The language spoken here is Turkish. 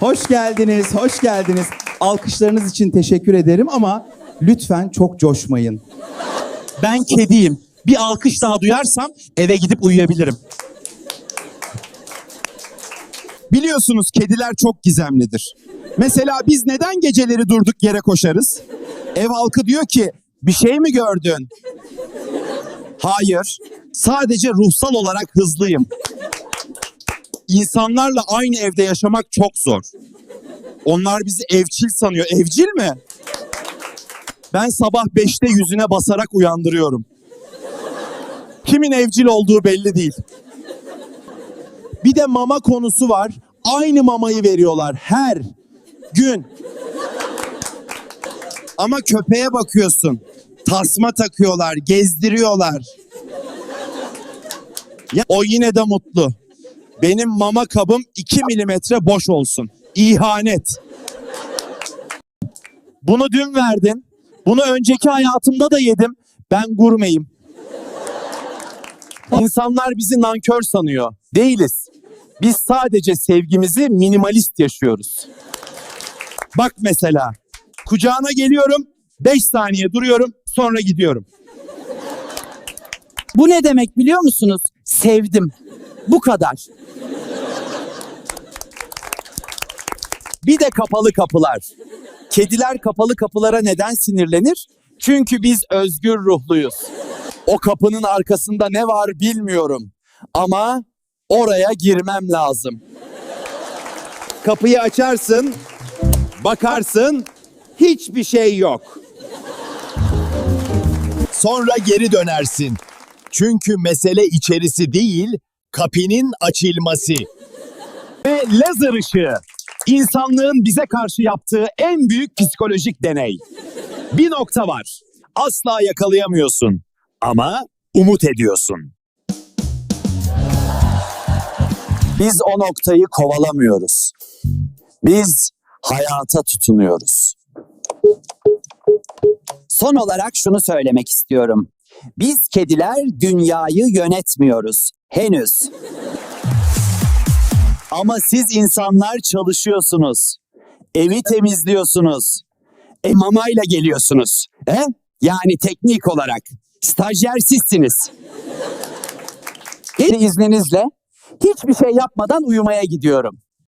Hoş geldiniz, hoş geldiniz. Alkışlarınız için teşekkür ederim ama lütfen çok coşmayın. Ben kediyim. Bir alkış daha duyarsam eve gidip uyuyabilirim. Biliyorsunuz kediler çok gizemlidir. Mesela biz neden geceleri durduk yere koşarız? Ev halkı diyor ki bir şey mi gördün? Hayır. Sadece ruhsal olarak hızlıyım. İnsanlarla aynı evde yaşamak çok zor. Onlar bizi evcil sanıyor. Evcil mi? Ben sabah 5'te yüzüne basarak uyandırıyorum. Kimin evcil olduğu belli değil. Bir de mama konusu var. Aynı mamayı veriyorlar her gün. Ama köpeğe bakıyorsun. Tasma takıyorlar, gezdiriyorlar. Ya, o yine de mutlu. Benim mama kabım 2 milimetre boş olsun. İhanet. Bunu dün verdin. Bunu önceki hayatımda da yedim. Ben gurmeyim. İnsanlar bizi nankör sanıyor. Değiliz. Biz sadece sevgimizi minimalist yaşıyoruz. Bak mesela kucağına geliyorum 5 saniye duruyorum sonra gidiyorum. Bu ne demek biliyor musunuz? Sevdim. Bu kadar. Bir de kapalı kapılar. Kediler kapalı kapılara neden sinirlenir? Çünkü biz özgür ruhluyuz. O kapının arkasında ne var bilmiyorum. Ama oraya girmem lazım. Kapıyı açarsın, bakarsın, hiçbir şey yok. Sonra geri dönersin. Çünkü mesele içerisi değil, kapının açılması. Ve lazer ışığı. İnsanlığın bize karşı yaptığı en büyük psikolojik deney. Bir nokta var. Asla yakalayamıyorsun. Ama umut ediyorsun. Biz o noktayı kovalamıyoruz. Biz hayata tutunuyoruz. Son olarak şunu söylemek istiyorum. Biz kediler dünyayı yönetmiyoruz. Henüz. Ama siz insanlar çalışıyorsunuz. Evi temizliyorsunuz. E mamayla geliyorsunuz. He? Yani teknik olarak. Stajyer sizsiniz. İzninizle hiçbir şey yapmadan uyumaya gidiyorum.